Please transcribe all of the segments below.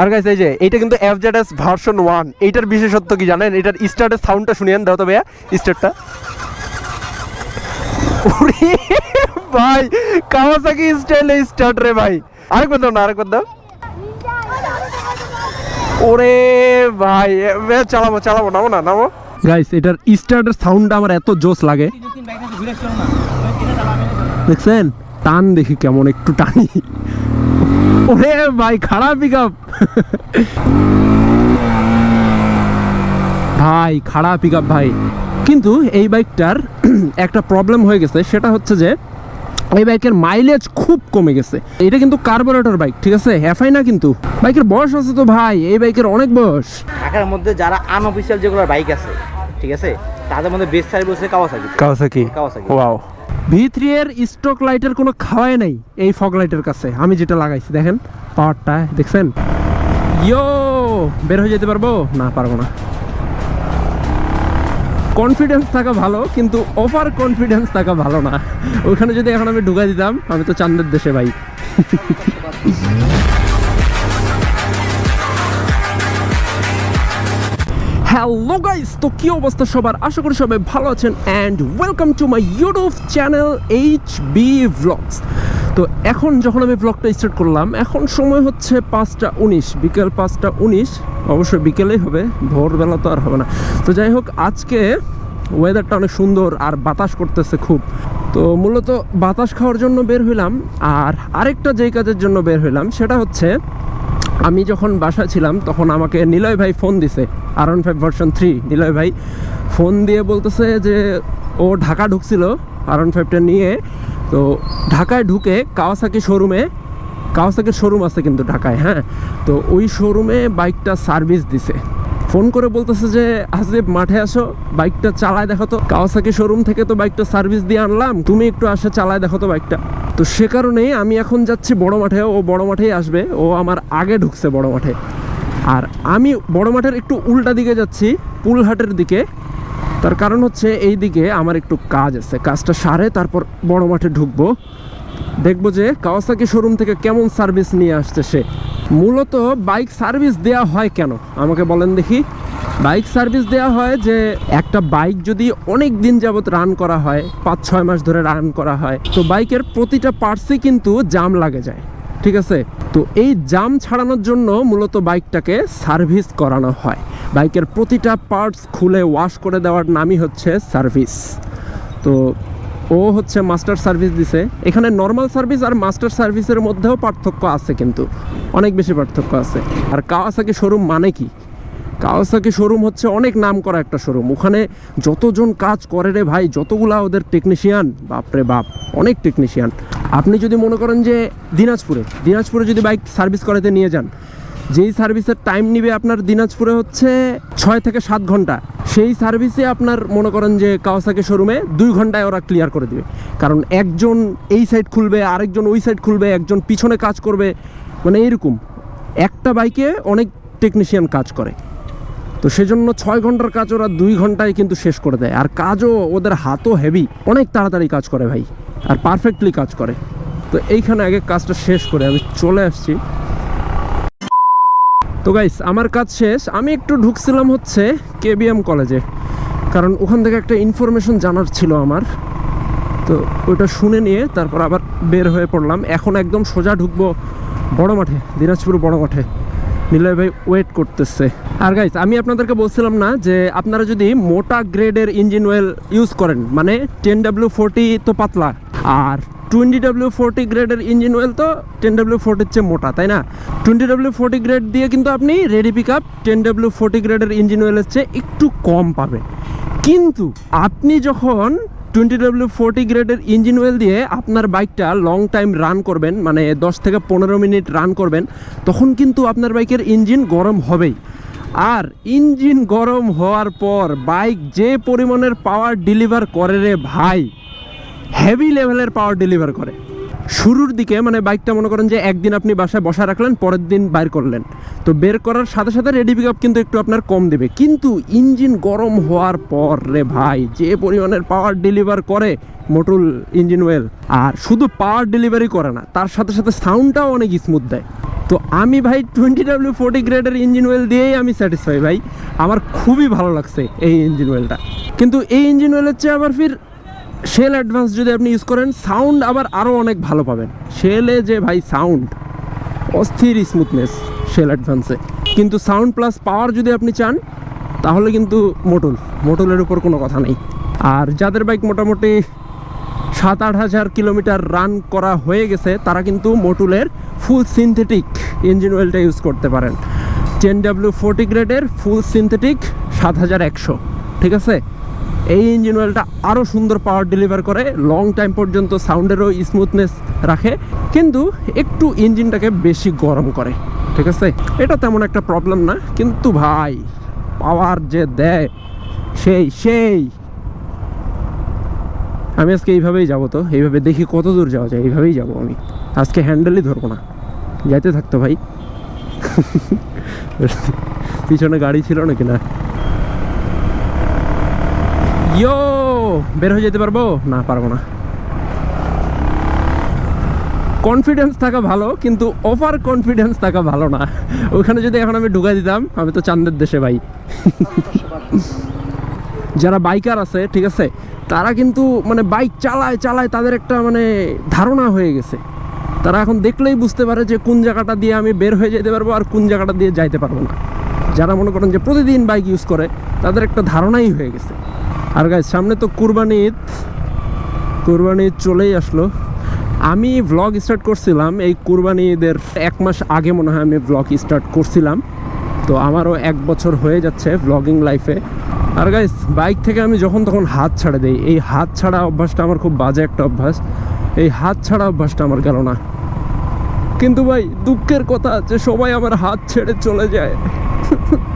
আর guys এই যে এটা কিন্তু এফজেডএস ভার্সন ওয়ান এইটার বিশেষত্ব কি জানেন? এটার স্টার্টের সাউন্ডটা শুনিয়েন দাও তো ভাইয়া স্টার্টটা ভাই কাওয়াসাকি স্টাইলে স্টার্ট রে ভাই। আরেকবার দাও না, আরেকবার দাও। ওরে ভাই চালাবো চালাবো, নামো না, নামো। গাইস এটার স্টার্টের সাউন্ডটা আমার এত জোশ লাগে। দেখছেন? টান দেখি কেমন, একটু টানি। ওরে ভাই, খারাপ পিক আপ ভাই, খারাপ পিক ভাই। কিন্তু এই বাইকটার একটা প্রবলেম হয়ে গেছে, সেটা হচ্ছে যে এই বাইকের মাইলেজ খুব কমে গেছে। এটা কিন্তু কার্বোরেটর বাইক ঠিক আছে? এফআই না কিন্তু। বাইকের বয়স আছে তো ভাই, এই বাইকের অনেক বয়স। ঢাকার মধ্যে যারা আনঅফিসিয়াল যেগুলো বাইক আছে ঠিক আছে? তাদের মধ্যে বেস্ট সার্ভিস হচ্ছে Kawasaki Kawasaki Kawasaki। Wow V three এর স্টক লাইটের কোনো খাওয়াই নাই এই ফগ লাইটের কাছে। আমি যেটা লাগাইছি দেখেন পাওয়ারটা দেখছেন? ইয়ো বের হয়ে যেতে পারব? না পারব না। কনফিডেন্স থাকা ভালো কিন্তু ওভার কনফিডেন্স থাকা ভালো না। ওখানে যদি এখন আমি ঢুকাই দিতাম আমি তো চান্দের দেশে ভাই। হ্যালো গাইস তো কি অবস্থা সবার? আশা করি সবাই ভালো আছেন and welcome to my YouTube channel H B vlogs তো এখন যখন আমি ব্লগটা স্টার্ট করলাম, এখন সময় হচ্ছে পাঁচটা উনিশ, বিকেল পাঁচটা উনিশ, অবশ্যই বিকেলেই হবে, ভোরবেলা তো আর হবে না। তো যাই হোক, আজকে ওয়েদারটা অনেক সুন্দর আর বাতাস করতেছে খুব। তো মূলত বাতাস খাওয়ার জন্য বের হইলাম আর আরেকটা যেই কাজের জন্য বের হইলাম, সেটা হচ্ছে আমি যখন বাসা ছিলাম, তখন আমাকে নিলয় ভাই ফোন দিছে R one five version three Niloy ভাই ফোন দিয়ে বলতেছে যে, ও ঢাকা ঢুকছিল আর ওয়ান ফাইভটা নিয়ে। তো ঢাকায় ঢুকে কাওয়াসাকি শোরুমে কাওয়াসাকির শোরুম আছে কিন্তু ঢাকায় হ্যাঁ? তো ওই শোরুমে বাইকটা সার্ভিস দিছে। ফোন করে বলতেছে যে হাসিব মাঠে আসো, বাইকটা চালায় দেখো তো। কাওয়াসাকি শোরুম থেকে তো বাইকটা সার্ভিস দিয়ে আনলাম, তুমি একটু আসে, চালায় দেখো তো বাইকটা। তো সে কারণেই আমি এখন যাচ্ছি বড় মাঠে, ও বড় মাঠেই আসবে, ও আমার আগে ঢুকছে বড় মাঠে। আর আমি বড় মাঠের একটু উল্টা দিকে যাচ্ছি, পুলহাটের দিকে। তার কারণ হচ্ছে এই দিকে আমার একটু কাজ আছে, কাজটা সারে, তারপর বড় মাঠে ঢুকবো। দেখব যে কাওয়াসাকি শোরুম থেকে কেমন সার্ভিস নিয়ে আসছে সে। মূলত বাইক সার্ভিস দেয়া হয় কেন? আমাকে বলেন দেখি। বাইক সার্ভিস দেয়া হয় যে, একটা বাইক যদি অনেক দিন যাবত রান করা হয়, পাঁচ, ছয় মাস ধরে রান করা হয়, তো বাইকের প্রতিটা পার্টসই কিন্তু জাম লাগে যায়। ঠিক আছে? তো এই জাম ছাড়ানোর জন্য মূলত বাইকটাকে সার্ভিস করানো হয়। বাইকের প্রতিটা পার্টস খুলে ওয়াশ করে দেওয়ার নামই হচ্ছে সার্ভিস। তো ও হচ্ছে মাস্টার সার্ভিস দিছে। এখানে নর্মাল সার্ভিস আর মাস্টার সার্ভিসের মধ্যেও পার্থক্য আছে কিন্তু। অনেক বেশি পার্থক্য আছে। আর কাওয়াসাকি শোরুম মানে কি? কাওয়াসাকি শোরুম হচ্ছে অনেক নাম করা একটা শোরুম ওখানে যতজন কাজ করে রে ভাই, যতগুলা ওদের টেকনিশিয়ান বাপরে বাপ, অনেক টেকনিশিয়ান আপনি যদি মনে করেন যে দিনাজপুরে দিনাজপুরে যদি বাইক সার্ভিস করাতে নিয়ে যান, যেই সার্ভিসের টাইম নিবে আপনার দিনাজপুরে হচ্ছে ছয় থেকে সাত ঘণ্টা। সেই সার্ভিসে আপনার মনে করেন যে কাওয়াসাকি শোরুমে দুই ঘন্টায় ওরা ক্লিয়ার করে দিবে। কারণ একজন এই সাইড খুলবে, আরেকজন ওই সাইড খুলবে, একজন পিছনে কাজ করবে মানে এইরকম একটা বাইকে অনেক টেকনিশিয়ান কাজ করে। তো সেজন্য ছয় ঘণ্টার কাজ ওরা দুই ঘন্টায় কিন্তু শেষ করে দেয়। আর কাজও ওদের হাতও হেভি অনেক তাড়াতাড়ি কাজ করে ভাই। আর পারফেক্টলি কাজ করে। তো এইখানে আগে কাজটা শেষ করে, আমি চলে আসছি। তো গাইস আমার কাজ শেষ। আমি একটু ঢুকছিলাম হচ্ছে কেবিএম কলেজে কারণ ওখান থেকে একটা ইনফরমেশন জানার ছিল আমার। তো ওইটা শুনে নিয়ে তারপর আবার বের হয়ে পড়লাম। এখন একদম সোজা ঢুকবো বড় মাঠে, দিনাজপুর বড় মাঠে। নিলয় ভাই ওয়েট করতেছে। আর গাইস আমি আপনাদেরকে বলছিলাম না যে আপনারা যদি মোটা গ্রেডের ইঞ্জিন অয়েল ইউজ করেন মানে টেন ডাব্লিউ ফোরটি তো পাতলা। আর টোয়েন্টি ডাব্লিউ ফোরটি গ্রেডের ইঞ্জিন অয়েল তো টেন ডাব্লিউ ফোরটির চেয়ে মোটা, তাই না? টোয়েন্টি ডাব্লিউ ফোরটি গ্রেড দিয়ে কিন্তু আপনি ready pick up ten W forty গ্রেডের ইঞ্জিন অয়েলের চেয়ে একটু কম পাবেন। কিন্তু আপনি যখন টোয়েন্টি ডাব্লিউ ফোরটি গ্রেডের ইঞ্জিন অয়েল দিয়ে আপনার বাইকটা লং টাইম রান করবেন মানে দশ থেকে পনেরো মিনিট রান করবেন, তখন কিন্তু আপনার বাইকের ইঞ্জিন গরম হবেই। আর ইঞ্জিন গরম হওয়ার পর বাইক যে পরিমাণের পাওয়ার ডেলিভার করে রে ভাই হেভি লেভেলের পাওয়ার ডেলিভার করে। শুরুর দিকে মানে বাইকটা মনে করেন যে একদিন আপনি বাসায় বসা রাখলেন, পরের দিন বাইর করলেন। তো বের করার সাথে সাথে রেডি পিক আপ কিন্তু একটু আপনার কম দেবে। কিন্তু ইঞ্জিন গরম হওয়ার পর রে ভাই, যে পরিমাণের পাওয়ার ডেলিভার করে মোটুল ইঞ্জিন ওয়েল আর শুধু পাওয়ার ডেলিভারি করে না, তার সাথে সাথে সাউন্ডটাও অনেক স্মুথ দেয়। তো আমি ভাই টোয়েন্টি ডাব্লিউ ফোর্টি গ্রেডের ইঞ্জিন ওয়েল দিয়েই আমি স্যাটিসফাই ভাই। আমার খুবই ভালো লাগছে এই ইঞ্জিন অয়েলটা কিন্তু এই ইঞ্জিন অয়েলের চেয়ে আবার ফির শেল অ্যাডভান্স যদি আপনি ইউজ করেন সাউন্ড আবার আরও অনেক ভালো পাবেন। শেলে যে ভাই সাউন্ড অস্থির স্মুথনেস শেল অ্যাডভান্সে কিন্তু সাউন্ড প্লাস পাওয়ার যদি আপনি চান, তাহলে কিন্তু মোটুল মোটলের উপর কোনো কথা নেই। আর যাদের বাইক মোটামুটি সাত আট হাজার কিলোমিটার রান করা হয়ে গেছে, তারা কিন্তু মোটুলের ফুল সিনথেটিক ইঞ্জিন অয়েলটা ইউজ করতে পারেন। টেন ডাব্লিউ ফোর্টি গ্রেডের ফুল সিনথেটিক সাত হাজার একশো, ঠিক আছে? এই ইঞ্জিন অয়েলটা আরও সুন্দর পাওয়ার ডেলিভার করে লং টাইম পর্যন্ত সাউন্ডেরও স্মুথনেস রাখে, কিন্তু একটু ইঞ্জিনটাকে বেশি গরম করে, ঠিক আছে? এটা তেমন একটা প্রবলেম না, কিন্তু ভাই পাওয়ার যে দেয়, সেই সেই। আমি আজকে এইভাবেই যাব তো, এইভাবে দেখি কত দূর যাওয়া যায়, এইভাবেই যাব আমি। আজকে হ্যান্ডেলই ধরবো না। যাইতে থাকতো ভাই। পিছনে গাড়ি ছিল নাকি না? ইয়ো, বের হয়ে যেতে পারব? না পারব না। কনফিডেন্স থাকা ভালো, কিন্তু ওভার কনফিডেন্স থাকা ভালো না। ওখানে যদি এখন আমি ঢুকাই দিতাম, আমি তো চান্দের দেশে ভাই। যারা বাইকার আছে, ঠিক আছে, তারা কিন্তু মানে বাইক চালায় চালায় তাদের একটা মানে ধারণা হয়ে গেছে। তারা এখন দেখলেই বুঝতে পারে যে কোন জায়গাটা দিয়ে আমি বের হয়ে যেতে পারব আর কোন জায়গাটা দিয়ে যাইতে পারব না। যারা মনে করেন যে প্রতিদিন বাইক ইউজ করে, তাদের একটা ধারণাই হয়ে গেছে। আর গাইজ সামনে তো কুরবানি ঈদ। কুরবানি ঈদ চলেই আসলো। আমি ব্লগ স্টার্ট করছিলাম, এই কুরবানি ঈদের এক মাস আগে মনে হয় আমি ব্লগ স্টার্ট করছিলাম। তো আমারও এক বছর হয়ে যাচ্ছে ব্লগিং লাইফে আর গাইস বাইক থেকে আমি যখন তখন হাত ছাড়ে দেই, এই হাত ছাড়া অভ্যাসটা আমার খুব বাজে একটা অভ্যাস। এই হাত ছাড়া অভ্যাসটা আমার গেল না। কিন্তু ভাই, দুঃখের কথা যে সবাই আমার হাত ছেড়ে চলে যায়।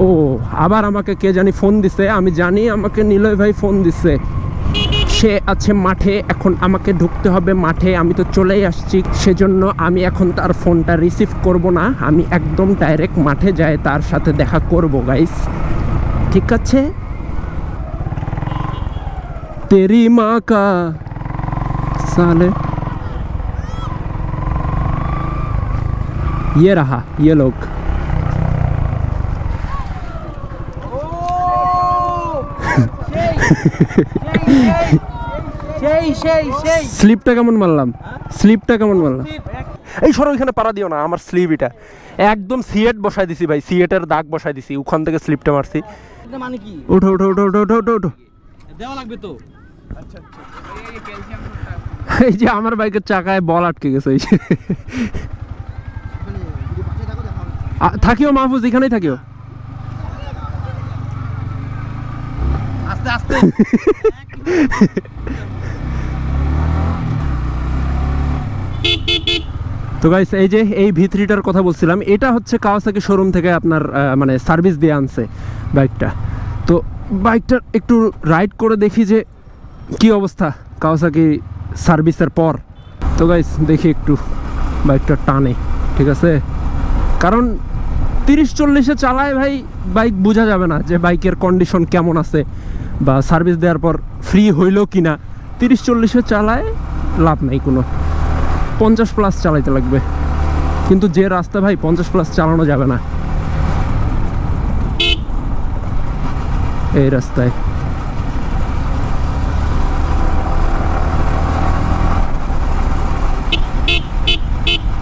ও আবার আমাকে কে জানি ফোন দিছে আমি জানি আমাকে নিলয় ভাই ফোন দিছে সে আছে মাঠে এখন আমাকে ঢুকতে হবে মাঠে আমি তো চলেই আসছি সেজন্য আমি এখন তার ফোনটা রিসিভ করব না আমি একদম ডাইরেক্ট মাঠে যাই তার সাথে দেখা করব গাইস ঠিক আছে তেরি মা কা साले ये रहा ये लोग স্লিপটা কেমন মারলাম? স্লিপটা কেমন মারলাম? এই সরো ওইখানে পাড়া দিও না, আমার স্লিপ এটা। একদম সিয়েট বসাই দিছি ভাই, সিয়েটের দাগ বসাই দিছি, ওখান থেকে স্লিপটা মারছি। এই যে আমার বাইকের চাকায় বল আটকে গেছে থাকিও মাহফুজ, এখানেই থাকিও। তো গাইস এই যে এই ভিত্রিটার কথা বলছিলাম, এটা হচ্ছে কাওয়াসাকি শোরুম থেকে আপনার মানে সার্ভিস দিয়ে আনছে বাইকটা তো বাইকটা একটু রাইড করে দেখি যে কি অবস্থা কাওয়াসাকি সার্ভিসের পর। তো গাইস দেখি একটু বাইকটা টানে, ঠিক আছে? কারণ তিরিশ চল্লিশে চালায় ভাই বাইক বোঝা যাবে না যে বাইকের কন্ডিশন কেমন আছে। বা সার্ভিস দেওয়ার পর ফ্রি হইল কি না তিরিশ চল্লিশে চালায় লাভ নাই কোনো। পঞ্চাশ প্লাস চালাইতে লাগবে। কিন্তু যে রাস্তা ভাই, পঞ্চাশ প্লাস চালানো যাবে না। এই রাস্তায়।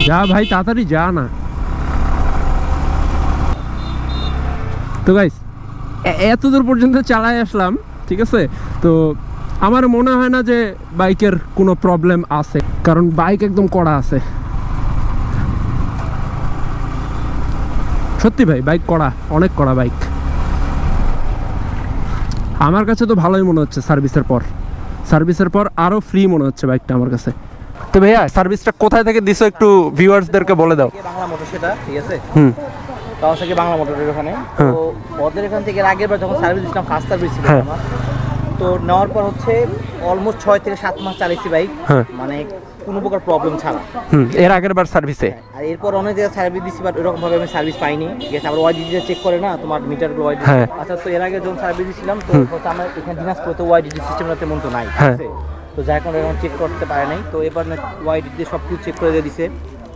যা ভাই, তাড়াতাড়ি যা না। তো গাইস এত দূর পর্যন্ত চালায় আসলাম। ঠিক আছে? তো আমার মনে হয় না যে বাইকের কোনো প্রবলেম আছে কারণ বাইক একদম কড়া আছে। সত্যি ভাই বাইক কড়া অনেক কড়া বাইক। আমার কাছে তো ভালোই মনে হচ্ছে সার্ভিসের পর। সার্ভিসের পর আরও ফ্রি মনে হচ্ছে বাইকটা আমার কাছে। তো ভাইয়া সার্ভিসটা কোথায় থেকে দিছো একটু ভিউয়ার্সদেরকে বলে দাও। বাংলা মোটর সেটা ঠিক আছে? হুম। কাওয়াসাকি বাংলা মোটরের ওখানে। হ্যাঁ। তো ওদের এখান থেকে আগের বার যখন সার্ভিস দিচ্ছিলাম ফার্স্ট সার্ভিস ছিল হ্যাঁ। আমার। তো নেওয়ার পর হচ্ছে অলমোস্ট ছয় থেকে সাত মাস চালিয়েছি বাইক হ্যাঁ। মানে কোনো প্রকার প্রবলেম ছাড়া। এর আগের বার সার্ভিসে আর এরপর অনেক জায়গায় সার্ভিস দিচ্ছি বাট এরকম ভাবে আমি সার্ভিস পাইনি। আছে আবার ওয়াইডিটি চেক করে না তোমার ওয়াইডিটি হ্যাঁ। আচ্ছা তো এর আগে যখন সার্ভিস দিচ্ছিলাম তো হচ্ছে আমার এখানে দিনাজপুরে তো ওয়াইডিটি সিস্টেমটা তেমন তো নাই হ্যাঁ। তো যার কারণে এখন চেক করতে পারে নাই। তো এবার ওয়াইডিটি সব কিছু চেক করে দিয়ে দিছে।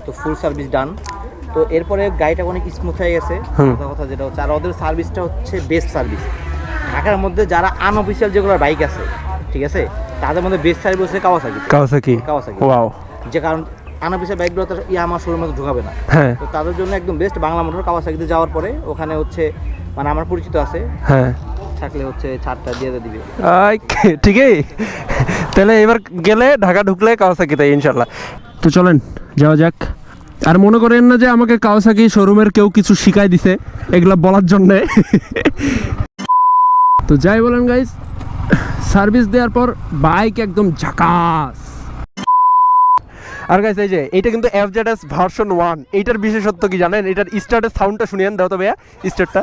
তো ফুল সার্ভিস ডান তো এরপরে গাড়িটা অনেক স্মুথ হয়ে গেছে। কথা যেটা হচ্ছে। আর ওদের সার্ভিসটা হচ্ছে বেস্ট সার্ভিস ঢাকার মধ্যে যারা আনঅফিসিয়াল যেগুলো বাইক আছে ঠিক আছে? তাদের মধ্যে বেস্ট সার্ভিস হচ্ছে কাওয়াসাকি কাওয়াসাকি কাওয়াসাকি ওয়াও যে কারণ আনঅফিসিয়াল বাইকগুলো তো ইয়া আমার শোরুমের মধ্যে ঢোকাবে না। হ্যাঁ। তো তাদের জন্য একদম বেস্ট বাংলা মোটর কাওয়াসাকিতে যাওয়ার পরে ওখানে হচ্ছে মানে আমার পরিচিত আছে। হ্যাঁ। থাকলে হচ্ছে ছাড়টা দিয়ে দিবে। ঠিকই। তাহলে এবার গেলে ঢাকা ঢুকলে কাওয়াসাকিতে ইনশাল্লাহ তো চলেন যাওয়া যাক। আর মনে করেন না যে আমাকে কাওয়াসাকি শোরুমের কেউ কিছু শিখাই দিছে, এগুলা বলার জন্যে। তো যাই বলেন গাইস সার্ভিস দেওয়ার পর বাইক একদম ঝাকাস। আর গাইস এই যে এটা কিন্তু এফজেডএস ভার্সন ওয়ান এইটার বিশেষত্ব কি জানেন? এটার স্টার্টের সাউন্ডটা শুনিয়েন দাও তো ভাইয়া স্টার্টটা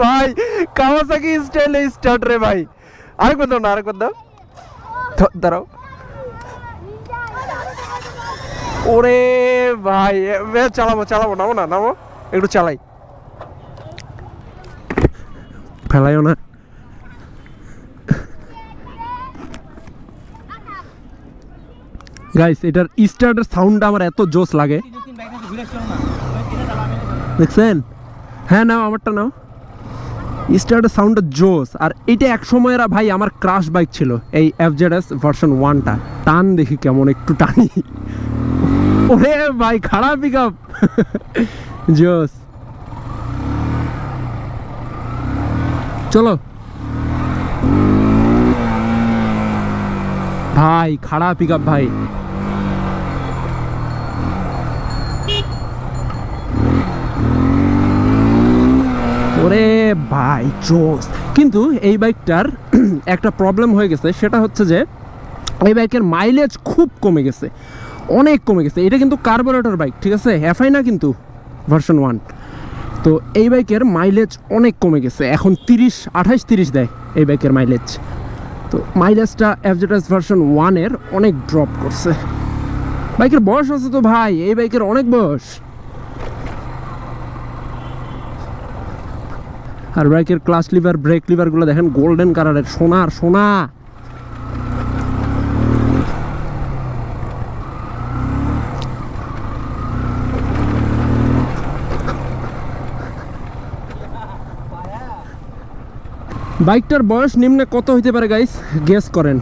ভাই কাওয়াসাকি স্টাইলে স্টার্ট রে ভাই। আরেকবার দাও না, আরেকবার দাও। দাঁড়াও। ওরে ভাই চালাবো চালাবো, নামো না, নামো। একটু চালাই। ফেলাইও না। গাইস এটার স্টার্টের সাউন্ডটা আমার এত জোস লাগে। দেখছেন? হ্যাঁ নাও, আমারটা নাও। স্টার্টের সাউন্ডটা জোস আর এটা এক সময়ের, ভাই, আমার ক্রাশ বাইক ছিল, এই এফজেডএস ভার্সন ওয়ানটা টান দেখি কেমন, একটু টানি। ওরে ভাই, খারাপ জোস চলো। ভাই, খারাপ ভাই। ওরে ভাই, জোস। কিন্তু এই বাইকটার একটা প্রবলেম হয়ে গেছে। সেটা হচ্ছে যে, এই বাইকের মাইলেজ খুব কমে গেছে। অনেক কমে গেছে। এটা কিন্তু কার্বোরেটর বাইক ঠিক আছে? এফআই না কিন্তু ভার্সন ওয়ান তো এই বাইকের মাইলেজ অনেক কমে গেছে। এখন তিরিশ আঠাইশ তিরিশ দেয় এই বাইকের মাইলেজ তো মাইলেজটা এফজেটাস ভার্সন ওয়ানের অনেক ড্রপ করছে। বাইকের বয়স আছে তো ভাই, এই বাইকের অনেক বয়স। আর বাইকের ক্লাস লিভার ব্রেক লিভারগুলো দেখেন গোল্ডেন কালারের সোনার, সোনা। বাইকটার বয়স নিম্নে কত হইতে পারে গাইস গেস করেন।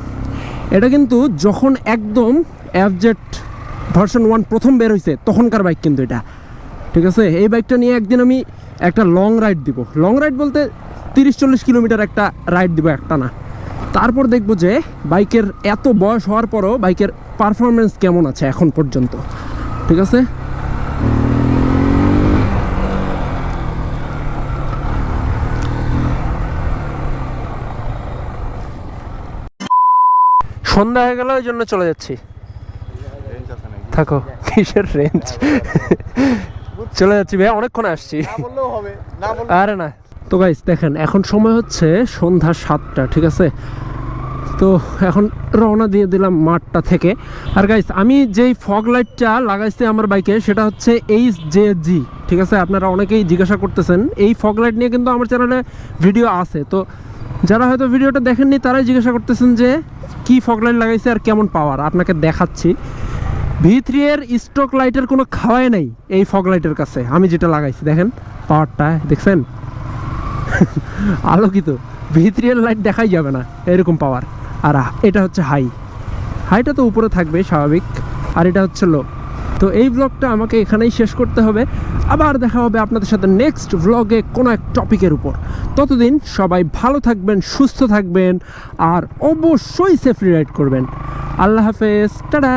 এটা কিন্তু যখন একদম অ্যাভজেট ভার্সন ওয়ান প্রথম বের হয়েছে তখনকার বাইক কিন্তু এটা। ঠিক আছে? এই বাইকটা নিয়ে একদিন আমি একটা লং রাইড দিব। লং রাইড বলতে তিরিশ চল্লিশ কিলোমিটার একটা রাইড দিব একটা না তারপর দেখব যে বাইকের এত বয়স হওয়ার পরও বাইকের পারফরমেন্স কেমন আছে এখন পর্যন্ত। ঠিক আছে? সন্ধ্যা হয়ে গেল ওই জন্য চলে যাচ্ছি। থাকো কিসের রেঞ্জ চলে যাচ্ছি ভাই অনেকক্ষণ আসছি। আরে না। তো গাইস দেখেন এখন সময় হচ্ছে সন্ধ্যা সাতটা ঠিক আছে? তো এখন রওনা দিয়ে দিলাম মাঠটা থেকে। আর গাইস আমি যেই ফগ লাইটটা লাগাইছি আমার বাইকে সেটা হচ্ছে এইচ জে জি ঠিক আছে? আপনারা অনেকেই জিজ্ঞাসা করতেছেন এই ফগ লাইট নিয়ে কিন্তু আমার চ্যানেলে ভিডিও আছে। তো যারা হয়তো ভিডিওটা দেখেননি, তারাই জিজ্ঞাসা করতেছেন যে কি ফগ লাইট লাগাইছে আর কেমন পাওয়ার আপনাকে দেখাচ্ছি। ভি থ্রি এর স্টক লাইটের কোনো খাওয়াই নাই এই ফগ লাইটের কাছে। আমি যেটা লাগাইছি, দেখেন পাওয়ারটা দেখছেন? আলোকিত। ভি থ্রি এর লাইট দেখাই যাবে না, এরকম পাওয়ার আর এটা হচ্ছে হাই হাইটা তো উপরে থাকবে স্বাভাবিক। আর এটা হচ্ছে লো তো এই ব্লগটা আমাকে এখানেই শেষ করতে হবে। আবার দেখা হবে আপনাদের সাথে নেক্সট ব্লগে কোনো এক টপিকের উপর। ততদিন সবাই ভালো থাকবেন, সুস্থ থাকবেন, আর অবশ্যই সেফলি রাইড করবেন। আল্লাহ হাফেজ, টাটা!